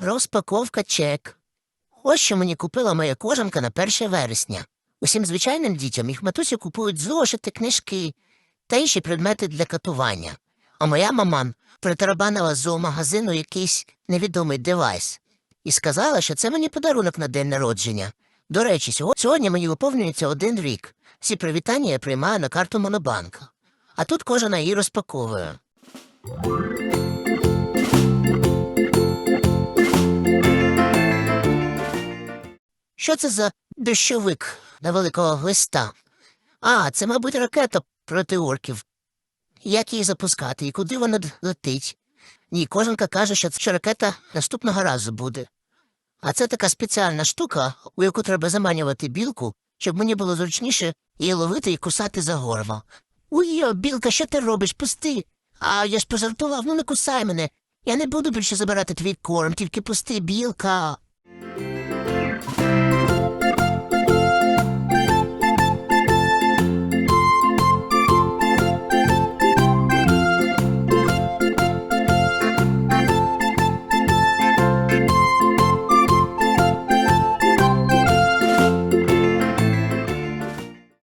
Розпаковка чек. Ось що мені купила моя кожанка на 1 вересня. Усім звичайним дітям їх матусі купують зошити, книжки та інші предмети для катування. А моя маман притарабанила з зоомагазину якийсь невідомий девайс і сказала, що це мені подарунок на день народження. До речі, сього- сьогодні мені виповнюється один рік. Всі привітання я приймаю на карту Монобанка. А тут кожен її розпаковує. Що це за дощовик на великого глиста? А, це, мабуть, ракета проти орків. Як її запускати і куди вона летить? Ні, кожанка каже, що ця ракета наступного разу буде. А це така спеціальна штука, у яку треба заманювати білку, щоб мені було зручніше її ловити і кусати за горло. Уйо, білка, що ти робиш? Пусти. А я ж пожартував, ну не кусай мене. Я не буду більше забирати твій корм, тільки пусти, білка.